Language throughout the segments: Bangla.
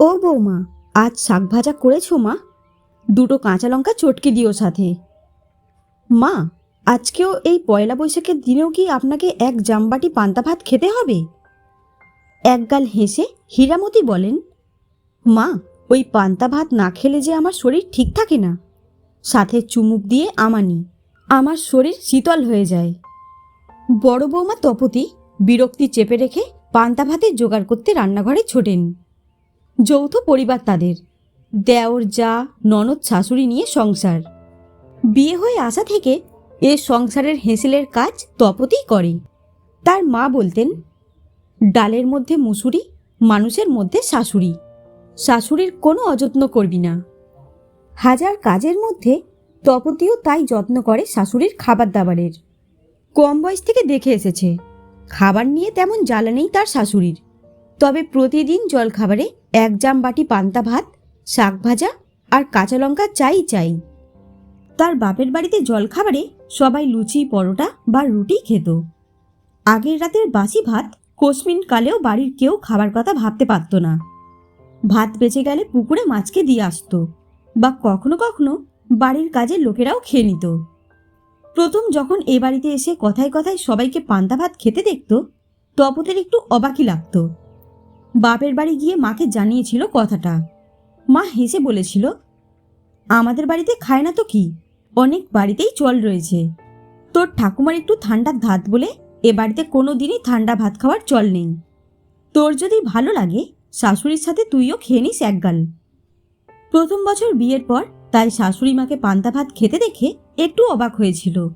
ও বৌমা, আজ শাক ভাজা করেছ মা? দুটো কাঁচা লঙ্কা চটকে দিও সাথে। মা, আজকেও এই পয়লা বৈশাখের দিনেও কি আপনাকে এক জামবাটি পান্তা ভাত খেতে হবে? একগাল হেসে হীরামতি বলেন, মা, ওই পান্তা ভাত না খেলে যে আমার শরীর ঠিক থাকে না। সাথে চুমুক দিয়ে আমানি, আমার শরীর শীতল হয়ে যায়। বড় বৌমা তপতি বিরক্তি চেপে রেখে পান্তা ভাতের জোগাড় করতে রান্নাঘরে ছোটেন। যৌথ পরিবার তাদের। দেওর যা, ননদ, শাশুড়ি নিয়ে সংসার। বিয়ে হয়ে আসা থেকে এ সংসারের হেঁসেলের কাজ তপতিই করে। তার মা বলতেন, ডালের মধ্যে মুসুরি, মানুষের মধ্যে শাশুড়ি। শাশুড়ির কোনো অযত্ন করবি না। হাজার কাজের মধ্যে তপতিও তাই যত্ন করে শাশুড়ির খাবার দাবারের। কম বয়স থেকে দেখে এসেছে। খাবার নিয়ে তেমন জ্বালা নেই তার শাশুড়ির। তবে প্রতিদিন জলখাবারে এক জাম বাটি পান্তা ভাত, শাক ভাজা আর কাঁচা লঙ্কা চাই চাই। তার বাপের বাড়িতে জলখাবারে সবাই লুচি, পরোটা বা রুটি খেত। আগের রাতের বাসি ভাত কোসমিন কালেও বাড়ির কেউ খাবার কথা ভাবতে পারত না। ভাত বেঁচে গেলে পুকুরে মাছকে দিয়ে আসতো বা কখনো কখনো বাড়ির কাজের লোকেরাও খেয়ে নিত। প্রথম যখন এ বাড়িতে এসে কথায় কথায় সবাইকে পান্তা ভাত খেতে দেখত, তপতের একটু অবাকি লাগতো। বাপের বাড়ি গিয়ে মাকে জানিয়েছিল কথাটা। মা হেসে বলেছিল, আমাদের বাড়িতে খায় না তো কি? অনেক বাড়িতেই চল রয়েছে। তোর ঠাকুমার একটু ঠান্ডা ধাত বলে এ বাড়িতে কোনো দিনই ঠান্ডা ভাত খাওয়ার চল নেই। তোর যদি ভালো লাগে, শাশুড়ির সাথে তুইও খেয়ে নিস একগাল প্রথম বছর বিয়ের পর তাই শাশুড়ি মাকে পান্তা ভাত খেতে দেখে একটু অবাক হয়েছিল।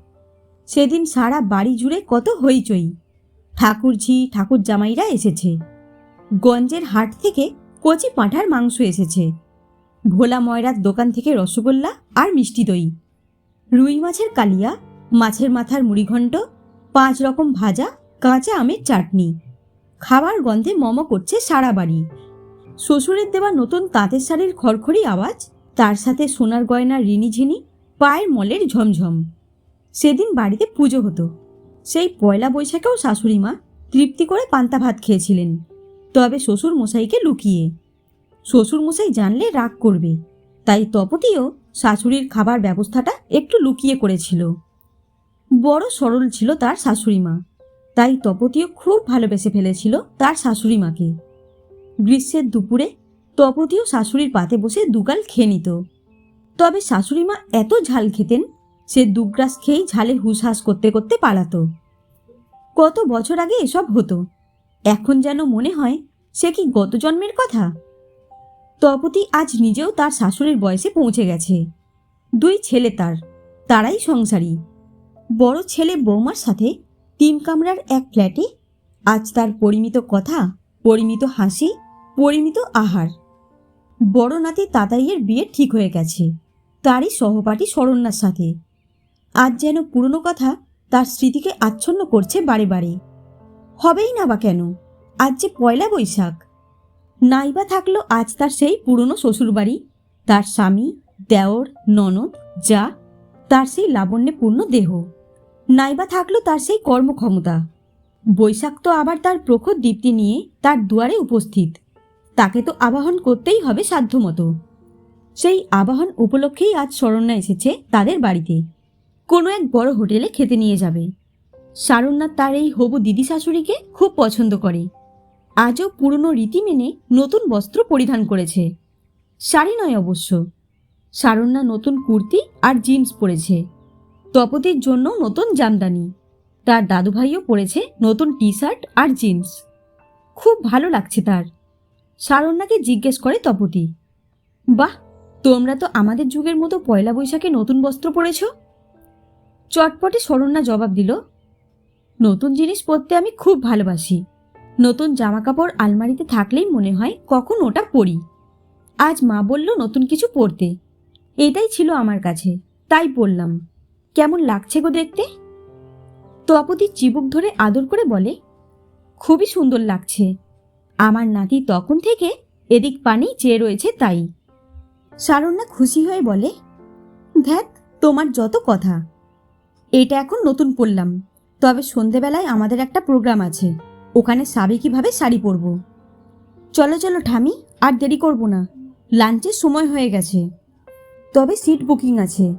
সেদিন সারা বাড়ি জুড়ে কত হইচই। ঠাকুরঝি ঠাকুর জামাইরা এসেছে। গঞ্জের হাট থেকে কচি পাঁঠার মাংস এসেছে। ভোলা ময়রার দোকান থেকে রসগোল্লা আর মিষ্টি দই। রুই মাছের কালিয়া, মাছের মাথার মুড়িঘণ্ট, পাঁচ রকম ভাজা, কাঁচা আমের চাটনি। খাবার গন্ধে মম করছে সারা বাড়ি। শ্বশুরের দেওয়া নতুন তাঁতের শাড়ির খড়খড়ি আওয়াজ, তার সাথে সোনার গয়নার রিনিঝিনি পায়ের মলের ঝমঝম। সেদিন বাড়িতে পুজো হতো। সেই পয়লা বৈশাখেও শাশুড়ি মা তৃপ্তি করে পান্তা ভাত খেয়েছিলেন। তবে শ্বশুর মশাইকে লুকিয়ে। শ্বশুর মশাই জানলে রাগ করবে। তাই তপতিও শাশুড়ির খাবার ব্যবস্থাটা একটু লুকিয়ে করেছিল। বড় সরল ছিল তার শাশুড়ি মা তাই তপতিও খুব ভালোবেসে ফেলেছিল তার শাশুড়ি মাকে গ্রীষ্মের দুপুরে তপতিও শাশুড়ির পাতে বসে দুগাল খেয়ে নিত। তবে শাশুড়ি মা এত ঝাল খেতেন, সে দুগ্রাস খেয়েই ঝালে হুসহাস করতে করতে পালাতো। কত বছর আগে এসব হতো। এখন যেন মনে হয় সে কি গত জন্মের কথা? তপতি আজ নিজেও তার শাশুড়ির বয়সে পৌঁছে গেছে। দুই ছেলে তার, তারাই সংসারী। বড় ছেলে বৌমার সাথে তিন কামরার এক ফ্ল্যাটে আজ তার পরিমিত কথা, পরিমিত হাসি, পরিমিত আহার। বড় নাতি তাতাইয়ের বিয়ে ঠিক হয়ে গেছে, তারই সহপাঠী শরণ্যার সাথে। আজ যেন পুরনো কথা তার স্মৃতিকে আচ্ছন্ন করছে বারে বারে। হবেই না বা কেন? আজ যে পয়লা বৈশাখ। নাইবা থাকল আজ তার সেই পুরনো শ্বশুরবাড়ি। তার স্বামী, দেওর, ননদ, যা, তার সেই লাবণ্যপূর্ণ দেহ। নাইবা থাকল তার সেই কর্মক্ষমতা। বৈশাখ তো আবার তার প্রখর দীপ্তি নিয়ে তার দুয়ারে উপস্থিত। তাকে তো আবাহন করতেই হবে সাধ্যমতো। সেই আবাহন উপলক্ষেই আজ শরণ্যা এসেছে তাদের বাড়িতে। কোনো এক বড় হোটেলে খেতে নিয়ে যাবে। শারণ্যা তার এই হবু দিদি শাশুড়িকে খুব পছন্দ করে। আজও পুরনো রীতি মেনে নতুন বস্ত্র পরিধান করেছে। শাড়ি নয় অবশ্য। শারণ্যা নতুন কুর্তি আর জিন্স পরেছে। তপতির জন্য নতুন জামদানি। তার দাদুভাইও পরেছে নতুন টি শার্ট আর জিন্স। খুব ভালো লাগছে তার। শারণ্যাকে জিজ্ঞেস করে তপতি, বাহ, তোমরা তো আমাদের যুগের মতো পয়লা বৈশাখে নতুন বস্ত্র পরেছ? চটপটে শরণ্যা জবাব দিল নতুন জিনিস পরতে আমি খুব ভালোবাসি। নতুন জামা কাপড় আলমারিতে থাকলেই মনে হয় কখন ওটা পরি। আজ মা বলল নতুন কিছু পরতে। এটাই ছিল আমার কাছে, তাই পরলাম। কেমন লাগছে গো দেখতে? তপতি চিবুক ধরে আদর করে বলে, খুবই সুন্দর লাগছে। আমার নাতি তখন থেকে এদিক পানি চেয়ে রয়েছে তাই। শারণ্যা খুশি হয়ে বলে ধ্যাত তোমার যত কথা। এটা এখন নতুন পড়লাম তবে সন্ধেবেলায় আমাদের একটা প্রোগ্রাম আছে। ওখানে সাবেকিভাবে শাড়ি পরবো? চলো চলো ঠামি আর দেরি করব না। লাঞ্চের সময় হয়ে গেছে। তবে সিট বুকিং আছে।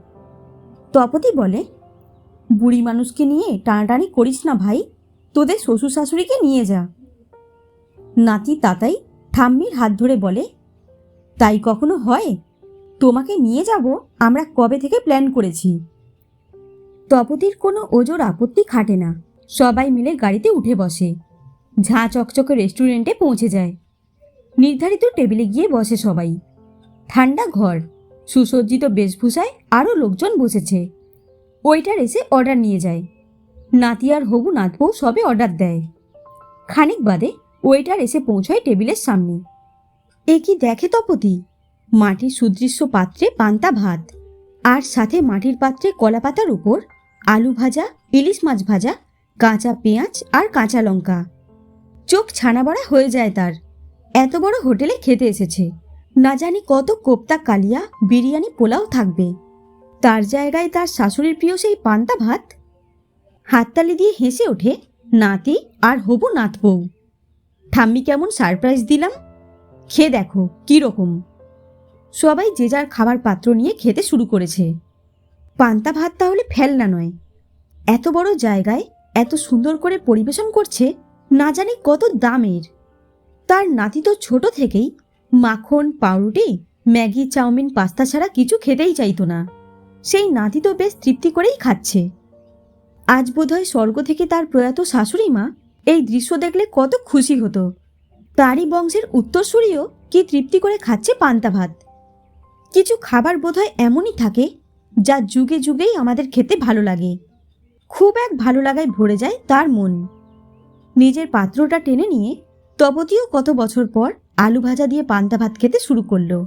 তপতি বলে, বুড়ি মানুষকে নিয়ে টানাটানি করিস না ভাই, তোদের শ্বশুর শাশুড়িকে নিয়ে যা। নাতি তাতাই ঠাম্মির হাত ধরে বলে, তাই কখনো হয়? তোমাকে নিয়ে যাব? আমরা কবে থেকে প্ল্যান করেছি? তপতির কোনো ওজোর আপত্তি খাটে না। সবাই মিলে গাড়িতে উঠে বসে। ঝাঁ চকচকে রেস্টুরেন্টে পৌঁছে যায়। নির্ধারিত টেবিলে গিয়ে বসে সবাই। ঠান্ডা ঘর, সুসজ্জিত বেশভূষায় আরও লোকজন বসেছে। ওইটার এসে অর্ডার নিয়ে যায়। নাতি আর হবু নাতবউ সবে অর্ডার দেয়। খানিক বাদে ওয়েটার এসে পৌঁছায় টেবিলের সামনে। এ কি দেখে তপতি? মাটির সুদৃশ্য পাত্রে পান্তা ভাত, আর সাথে মাটির পাত্রে কলা পাতার উপর আলু ভাজা, ইলিশ মাছ ভাজা, কাঁচা পেঁয়াজ আর কাঁচা লঙ্কা। চোখ ছানা বড়া হয়ে যায় তার। এত বড় হোটেলে খেতে এসেছে। না জানি কত কোপ্তা কালিয়া বিরিয়ানি পোলাও থাকবে। তার জায়গায় তার শাশুড়ির প্রিয় সেই পান্তা ভাত। হাততালি দিয়ে হেসে ওঠে নাতি আর হবু নাত বউ ঠাম্মি কেমন সারপ্রাইজ দিলাম। খেয়ে দেখো কী রকম সবাই যে যার খাবার পাত্র নিয়ে খেতে শুরু করেছে। পান্তা ভাত তাহলে ফেলনা নয়। এত বড় জায়গায় এত সুন্দর করে পরিবেশন করছে না জানি কত দামের। তার নাতি তো ছোট থেকেই মাখন, পাউরুটি, ম্যাগি, চাউমিন, পাস্তা ছাড়া কিছু খেতেই চাইতো না। সেই নাতি তো বেশ তৃপ্তি করেই খাচ্ছে। আজ বোধহয় স্বর্গ থেকে তার প্রয়াত শাশুড়ি মা এই দৃশ্য দেখলে কত খুশি হতো। তারই বংশের উত্তরসূরিও কি তৃপ্তি করে খাচ্ছে পান্তা ভাত। কিছু খাবার বোধহয় এমনই থাকে যা যুগে যুগেই আমাদের খেতে ভালো লাগে। খুব এক ভালো লাগায় ভরে যায় তার মন। নিজের পাত্রটা টেনে নিয়ে তবতীয় কত বছর পর আলু ভাজা দিয়ে পান্তা ভাত খেতে শুরু করল।